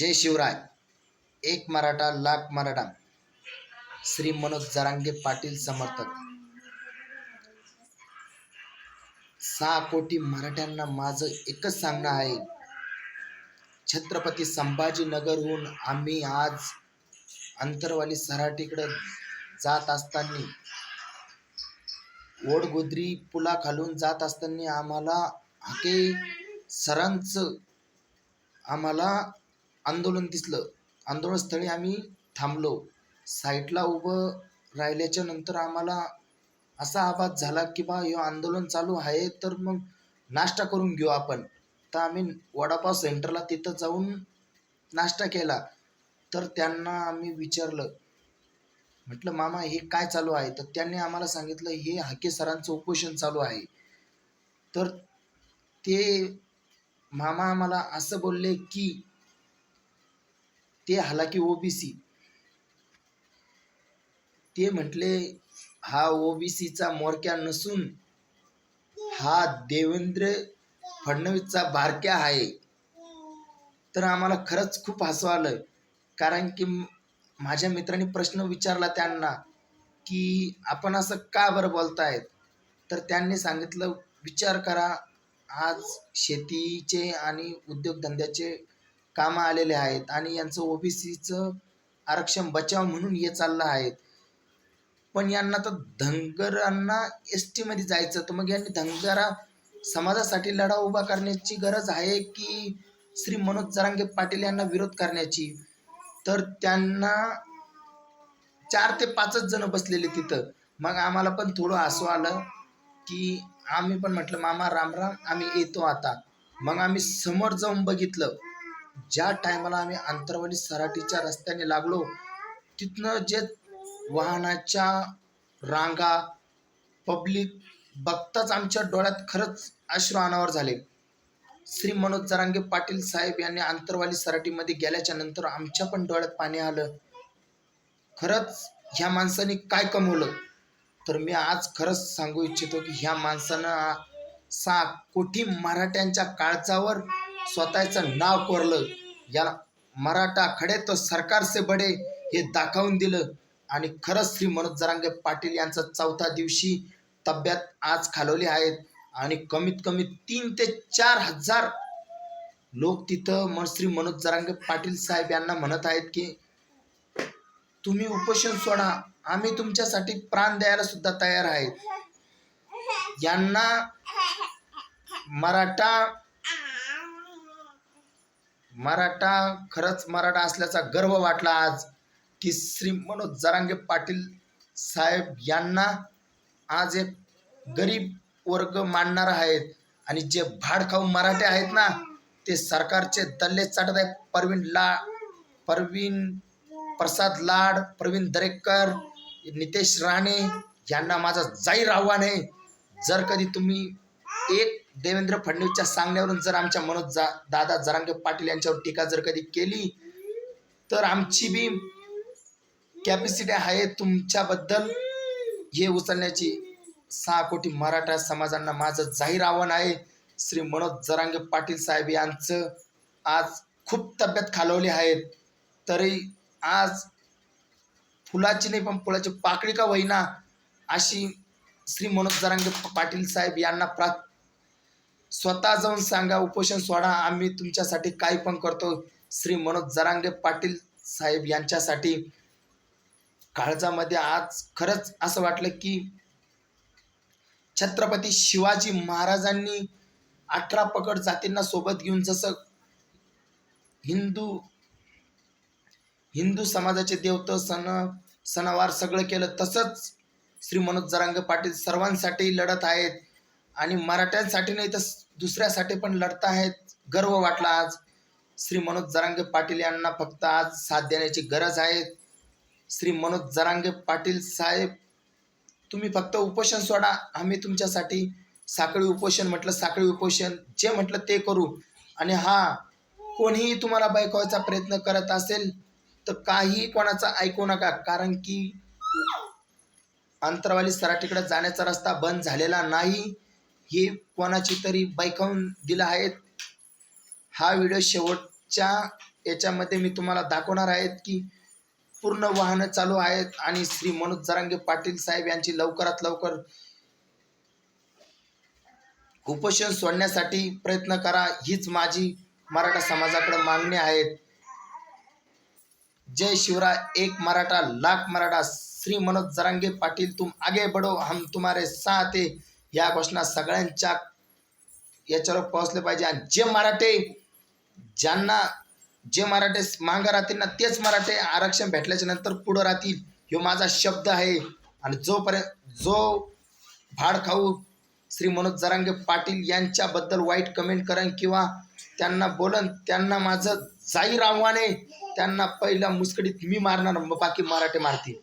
जय शिवराय एक मराठा लाख मराठा. श्री मनोज जरांगे पाटील समर्थक. सहा कोटी मराठ्यांना माझं एकच सांगणं आहे. छत्रपती संभाजीनगरहून आम्ही आज अंतरवाली सराटीकडे जात असताना ओडगुद्री पुलाखालून जात असताना आम्हाला हाके सरांचं आम्हाला आंदोलन दिसलं. आंदोलनस्थळी आम्ही थांबलो. साईटला उभं राहिल्याच्या नंतर आम्हाला असा आभास झाला की बा हे आंदोलन चालू आहे तर मग नाश्ता करून घेऊ आपण. तर आम्ही वडापाव सेंटरला तिथं जाऊन नाश्ता केला. तर त्यांना आम्ही विचारलं म्हटलं मामा हे काय चालू आहे? तर त्यांनी आम्हाला सांगितलं हे हाके सरांचं उपोषण चालू आहे. तर ते मामा आम्हाला असं बोलले की ते हालाकी ओबीसी ते म्हटले हा ओबीसीचा मोरक्या नसून हा देवेंद्र फडणवीसचा बारक्या आहे. तर आम्हाला खरंच खूप हसू आलं. कारण की माझ्या मित्राने प्रश्न विचारला त्यांना की आपण असं का बरं बोलतायत? तर त्यांनी सांगितलं विचार करा आज शेतीचे आणि उद्योगधंद्याचे कामं आलेले आहेत आणि यांचं ओबीसीचं आरक्षण बचाव म्हणून हे चाललं आहे पण यांना तर धनगरांना एस टीमध्ये जायचं तर मग यांनी धनगरा समाजासाठी लढा उभा करण्याची गरज आहे की श्री मनोज जरांगे पाटील यांना विरोध करण्याची? तर त्यांना चार ते पाचच जण बसलेले तिथं. मग आम्हाला पण थोडं हसू आलं की आम्ही पण म्हटलं मामा राम राम आम्ही येतो आता. मग आम्ही समोर जाऊन बघितलं. ज्या टायमाला आम्ही अंतरवाली सराटीच्या रस्त्याने लागलो तिथनं जे वाहनाच्या रांगा पब्लिक बघताच आमच्या डोळ्यात खरंच अश्रू अनावर झाले. श्री मनोज जरांगे पाटील साहेब यांनी अंतरवाली सराटीमध्ये गेल्याच्यानंतर आमच्या पण डोळ्यात पाणी आलं. खरंच ह्या माणसाने काय कमवलं? तर मी आज खरंच सांगू इच्छितो की ह्या माणसानं आ- कोटी मराठ्यांच्या काळजावर स्वतःचं नाव कोरलं. याला मराठा खडे तो सरकारचे बडे हे दाखवून दिलं. आणि खरंच श्री मनोज जरांगे पाटील यांचा चौथा दिवशी तब्येत आज खालवली आहेत. आणि कमीत कमी तीन ते चार हजार लोक तिथं मन श्री मनोज जरांगे पाटील साहेब यांना म्हणत आहेत की तुम्ही उपोषण सोडा. आम्ही तुमच्यासाठी प्राण द्यायला सुद्धा तयार आहेत. यांना मराठा मराठा खरंच मराठा असल्याचा गर्व वाटला आज की श्री मनोज जरांगे पाटील साहेब यांना आज एक गरीब वर्ग मानणार आहेत. आणि जे भाडखाऊ मराठे आहेत ना ते सरकारचे दल्ले चाटत आहेत परवीन ला परवीन प्रसाद लाड प्रवीण दरेकर नितेश राणे यांना माझा जाहीर आव्हान आहे. जर कधी तुम्ही एक देवेंद्र फडणवीसच्या सांगण्यावरून जर आमच्या मनोज जा दादा जरांगे पाटील यांच्यावर टीका जर कधी केली तर आमची बी कॅपॅसिटी आहे तुमच्याबद्दल. हे उचलण्याची सहा कोटी मराठा समाजांना माझं जाहीर आव्हान आहे. श्री मनोज जरांगे पाटील साहेब यांचं आज खूप तब्येत खालवली आहेत तरी आज फुलाची नाही पण फुलाची पाकळी का होईना अशी श्री मनोज जरांगे पाटील साहेब यांना प्रा स्वतः जाऊन सांगा उपोषण सोडा. आम्ही तुमच्यासाठी काय पण करतो. श्री मनोज जरांगे पाटील साहेब यांच्यासाठी काळजामध्ये आज खरंच असं वाटलं की छत्रपती शिवाजी महाराजांनी अठरा पकड जातींना सोबत घेऊन जसं हिंदू हिंदू समाजाचे देवत सण सणवार सगळं केलं तसंच श्री मनोज जरांगे पाटील सर्वांसाठी लढत आहेत. आणि मराठ्यांसाठी नाही तर दुसऱ्यासाठी पण लढत आहेत. गर्व वाटला आज. श्री मनोज जरांगे पाटील यांना फक्त आज साथ देण्याची गरज आहे. श्री मनोज जरांगे पाटील साहेब तुम्ही फक्त उपोषण सोडा आम्ही तुमच्यासाठी साखळी उपोषण म्हटलं साखळी उपोषण जे म्हटलं ते करू. आणि हा कोणीही तुम्हाला बायकवायचा प्रयत्न करत असेल तर काही कोणाचा ऐकू नका कारण की अंतरवाली सराटीकडे जाण्याचा रस्ता बंद झालेला नाही. हे कोणाची तरी बैकावून दिलं आहेत. हा व्हिडिओ शेवटच्या याच्यामध्ये मी तुम्हाला दाखवणार आहेत की पूर्ण वाहनं चालू आहेत आणि श्री मनोज जरांगे पाटील साहेब यांची लवकरात लवकर उपोषण सोडण्यासाठी प्रयत्न करा हीच माझी मराठा समाजाकडे मागणी आहेत जय शिवराय एक मराठा लाख मराठा श्री मनोज जरांगे पाटील तुम आगे बढो हम तुम्हारे साथ है. या घोषणा सगळ्यांच्या याच्यावर पोहोचले पाहिजे. आणि जे मराठे ज्यांना जे मराठे मागं राहतील ना तेच मराठे आरक्षण भेटल्याच्या नंतर पुढं राहतील ह्यो माझा शब्द आहे. आणि जोपर्यंत जो भाड खाऊ श्री मनोज जरांगे पाटील यांच्याबद्दल वाईट कमेंट करेन किंवा त्यांना बोलन त्यांना माझं जाहीर आव्हाने त्यांना पहिल्या मुस्कडीत मी मारणार बाकी मराठे मारतील.